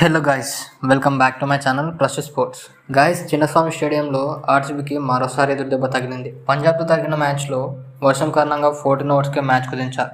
Hello guys welcome back to my channel plus sports guys Chinnaswamy స్టేడియంలో ఆర్సీబీకి మరోసారి ఎదురు దెబ్బ తగిలింది. పంజాబ్తో తగిన మ్యాచ్లో వర్షం కారణంగా ఫోర్టీన్ ఓవర్స్కే మ్యాచ్ కుదించారు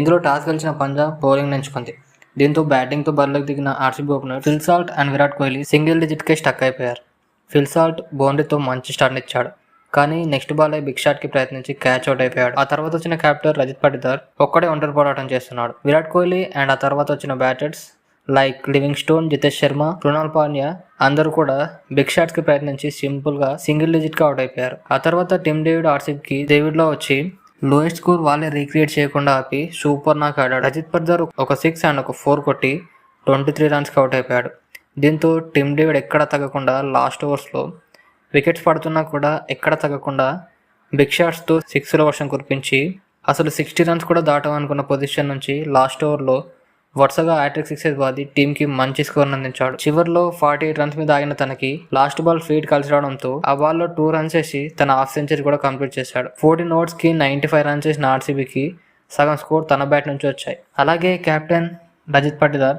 ఇందులో టాస్ గెలిచిన పంజాబ్ బౌలింగ్ ఎంచుకుంది దీంతో బ్యాటింగ్తో బరిలోకి దిగిన RCB opener Phil Salt and Virat Kohli single డిజిట్కే stuck అయిపోయారు. ఫిల్సాల్ట్ బౌండరీతో మంచి స్టార్ట్ ఇచ్చాడు. కానీ నెక్స్ట్ బాల్ బిగ్ షాట్కి ప్రయత్నించి క్యాచ్ అవుట్ అయిపోయాడు. ఆ తర్వాత వచ్చిన క్యాప్టర్ రజిత్ పటిదార్ ఒక్కడే ఒంటరి పోరాటం చేస్తున్నాడు. విరాట్ కోహ్లీ అండ్ ఆ తర్వాత వచ్చిన batters like Livingstone Jitesh Sharma Krunal Pandya అందరూ కూడా బిగ్ షాట్స్కి ప్రయత్నించి సింపుల్గా సింగిల్ డిజిట్గా అవుట్ అయిపోయారు. ఆ తర్వాత టిమ్ డేవిడ్ ఆర్సిబ్కి డేవిడ్లో వచ్చి లోయెస్ట్ స్కోర్ వాళ్ళే రీక్రియేట్ చేయకుండా ఆపి సూపర్ నాకు ఆడాడు. అజిత్ పటిదార్ ఒక సిక్స్ అండ్ ఒక ఫోర్ కొట్టి ట్వంటీ త్రీ రన్స్కి అవుట్ అయిపోయాడు. దీంతో టిమ్ డేవిడ్ ఎక్కడ తగ్గకుండా లాస్ట్ ఓవర్స్లో వికెట్స్ పడుతున్నా కూడా ఎక్కడ తగ్గకుండా బిగ్ షాట్స్తో సిక్స్ల వర్షం కురిపించి అసలు సిక్స్టీ రన్స్ కూడా దాటమనుకున్న పొజిషన్ నుంచి లాస్ట్ ఓవర్లో వరుసగా హ్యాట్రిక్ సిక్సెస్ బాది టీంకి మంచి స్కోర్ అందించాడు. చివరిలో ఫార్టీ ఎయిట్ రన్స్ మీద ఆగిన తనకి లాస్ట్ బాల్ ఫీడ్ కలిసి రావడంతో ఆ బాల్లో టూ రన్స్ వేసి తన హాఫ్ సెంచరీ కూడా కంప్లీట్ చేశాడు. ఫోర్టీన్ ఓవర్స్కి నైంటీ ఫైవ్ రన్స్ వేసిన ఆర్సీబీకి సగం స్కోర్ తన బ్యాట్ నుంచి వచ్చాయి. అలాగే captain Rajat Patidar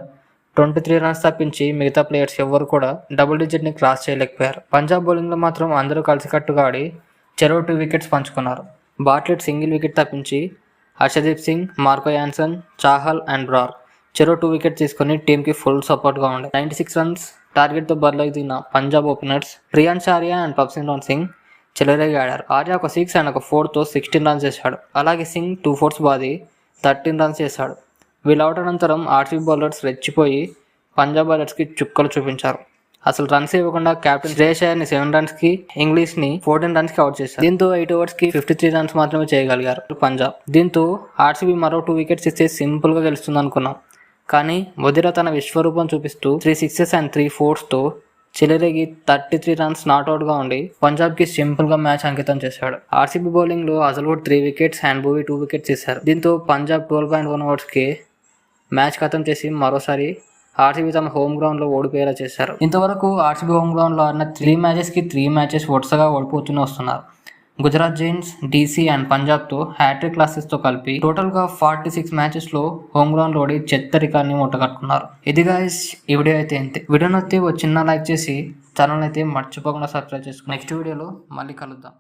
twenty three runs తప్పించి మిగతా ప్లేయర్స్ ఎవ్వరు కూడా డబుల్ డిజిట్ని క్రాస్ చేయలేకపోయారు. పంజాబ్ బౌలింగ్లో మాత్రం అందరూ కలిసికట్టుగా ఆడి చెరో టూ వికెట్స్ పంచుకున్నారు. బాట్లెట్ సింగిల్ వికెట్ తప్పించి Harshdeep Singh Marco Jansen Chahal and Brar చెరో టూ వికెట్ తీసుకుని టీంకి ఫుల్ సపోర్ట్గా ఉండే. నైంటీ సిక్స్ రన్స్ టార్గెట్తో బరిలోకి దిగిన పంజాబ్ ఓపెనర్స్ ప్రియాన్స్ ఆర్య అండ్ పబ్సింగ్రాన్ సింగ్ చెలరేగా ఆడారు. ఆర్య ఒక సిక్స్ అండ్ ఒక ఫోర్తో సిక్స్టీన్ రన్స్ చేశాడు. అలాగే సింగ్ టూ ఫోర్స్ బాది థర్టీన్ రన్స్ చేశాడు. వీళ్ళౌట్ అనంతరం ఆర్సీబీ బౌలర్స్ రెచ్చిపోయి పంజాబ్ బౌలర్స్కి చుక్కలు చూపించారు. అసలు రన్స్ ఇవ్వకుండా కెప్టెన్ శ్రేయస్ అయ్యర్ని సెవెన్ రన్స్కి ఇంగ్లీష్ని ఫోర్టీన్ రన్స్కి అవుట్ చేశారు. దీంతో ఎయిట్ ఓవర్స్కి ఫిఫ్టీ త్రీ రన్స్ మాత్రమే చేయగలిగారు పంజాబ్ దీంతో ఆర్సీబీ మరో టూ వికెట్స్ ఇస్తే సింపుల్గా గెలుస్తుంది అనుకున్నాం కానీ వదిర తన విశ్వరూపం చూపిస్తూ త్రీ సిక్సెస్ అండ్ త్రీ ఫోర్స్తో చిలరేగి థర్టీ త్రీ రన్స్ నాట్అవుట్గా ఉండి పంజాబ్కి సింపుల్గా మ్యాచ్ అంకితం చేశాడు. ఆర్సీబీ బౌలింగ్లో Hazlewood three wickets and Bhuvi two wickets ఇస్తారు దీంతో పంజాబ్ ట్వెల్వ్ పాయింట్ వన్ ఓవర్స్కి మ్యాచ్ ఖతం చేసి మరోసారి ఆర్సీబీ తమ హోమ్ గ్రౌండ్లో ఓడిపోయేలా చేశారు. ఇంతవరకు ఆర్సీబీ హోమ్ గ్రౌండ్లో ఆడిన త్రీ మ్యాచెస్కి త్రీ మ్యాచెస్ వరుసగా ఓడిపోతూనే వస్తున్నారు. గుజరాత్ జైన్స్ డీసీ అండ్ పంజాబ్తో హ్యాట్రిక్ క్లాసెస్తో కలిపి టోటల్గా ఫార్టీ సిక్స్ మ్యాచెస్లో హోమ్ గ్రౌండ్ ఓడి చెత్త రికార్డ్ని ముట్టగట్టుకున్నారు ఇది గాయస్ ఈ వీడియో అయితే అంతే వీడియో నొత్తి ఒక చిన్న లైక్ చేసి ఛానల్ అయితే మర్చిపోకుండా సబ్స్క్రైబ్ చేసుకోండి నెక్స్ట్ వీడియోలో మళ్ళీ కలుద్దాం.